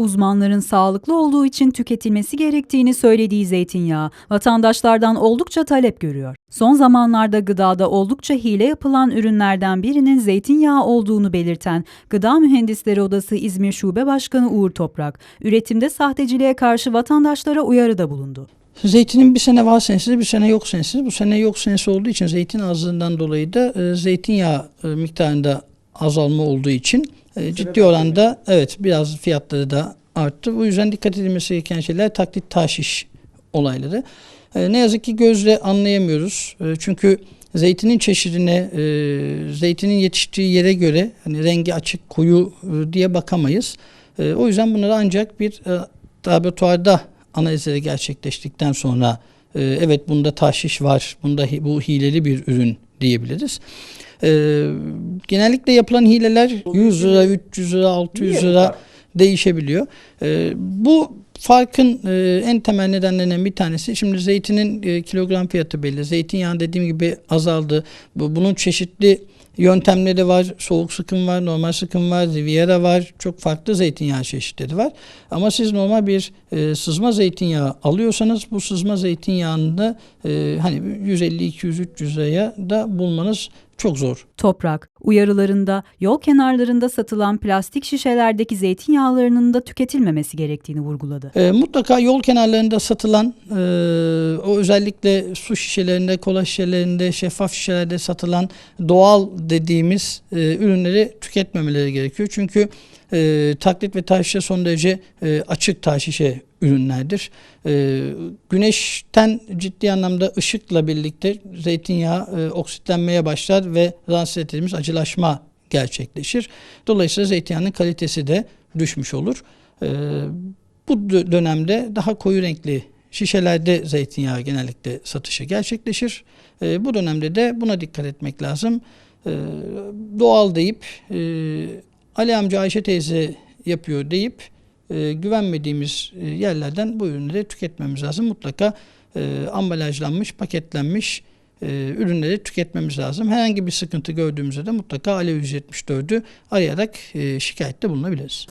Uzmanların sağlıklı olduğu için tüketilmesi gerektiğini söylediği zeytinyağı vatandaşlardan oldukça talep görüyor. Son zamanlarda gıdada oldukça hile yapılan ürünlerden birinin zeytinyağı olduğunu belirten Gıda Mühendisleri Odası İzmir Şube Başkanı Uğur Toprak, üretimde sahteciliğe karşı vatandaşlara uyarıda bulundu. Zeytinin bir sene var senesiz, bir sene yok senesiz. Bu sene yok senesi olduğu için zeytin azlığından dolayı da e, zeytinyağı e, miktarında azalma olduğu için e, ciddi oranda evet biraz fiyatları da arttı. Bu yüzden dikkat edilmesi gereken şeyler taklit taşiş olayları. E, ne yazık ki gözle anlayamıyoruz. E, çünkü zeytinin çeşidine, e, zeytinin yetiştiği yere göre hani rengi açık, koyu e, diye bakamayız. E, o yüzden bunları ancak bir e, laboratuvarda analizleri gerçekleştikten sonra e, evet bunda taşiş var, bunda bu hileli bir ürün diyebiliriz. E, genellikle yapılan hileler 100 lira, 300 lira, 600 lira değişebiliyor. E, bu farkın e, en temel nedenlerinden bir tanesi şimdi zeytinin e, kilogram fiyatı belli. Zeytinyağı dediğim gibi azaldı. Bu, bunun çeşitli yöntemleri var. Soğuk sıkım var, normal sıkım var, Riviera var. Çok farklı zeytinyağı çeşitleri var. Ama siz normal bir e, sızma zeytinyağı alıyorsanız bu sızma zeytinyağını e, hani 150, 200, 300 liraya da bulmanız çok zor. Toprak, uyarılarında yol kenarlarında satılan plastik şişelerdeki zeytinyağlarının da tüketilmemesi gerektiğini vurguladı. E, mutlaka yol kenarlarında satılan e, o özellikle su şişelerinde, kola şişelerinde, şeffaf şişelerde satılan doğal dediğimiz e, ürünleri tüketmemeleri gerekiyor. Çünkü e, taklit ve taşişe son derece e, açık taşişe ürünlerdir. E, güneşten ciddi anlamda ışıkla birlikte zeytinyağı e, oksitlenmeye başlar ve rahatsız ettiğimiz acılaşma gerçekleşir. Dolayısıyla zeytinyağının kalitesi de düşmüş olur. E, bu dö- dönemde daha koyu renkli şişelerde zeytinyağı genellikle satışı gerçekleşir. E, bu dönemde de buna dikkat etmek lazım. E, doğal deyip e, Ali amca Ayşe teyze yapıyor deyip e, güvenmediğimiz e, yerlerden bu ürünleri tüketmemiz lazım. Mutlaka e, ambalajlanmış, paketlenmiş e, ürünleri tüketmemiz lazım. Herhangi bir sıkıntı gördüğümüzde de mutlaka Alev 174'ü arayarak e, şikayette bulunabiliriz.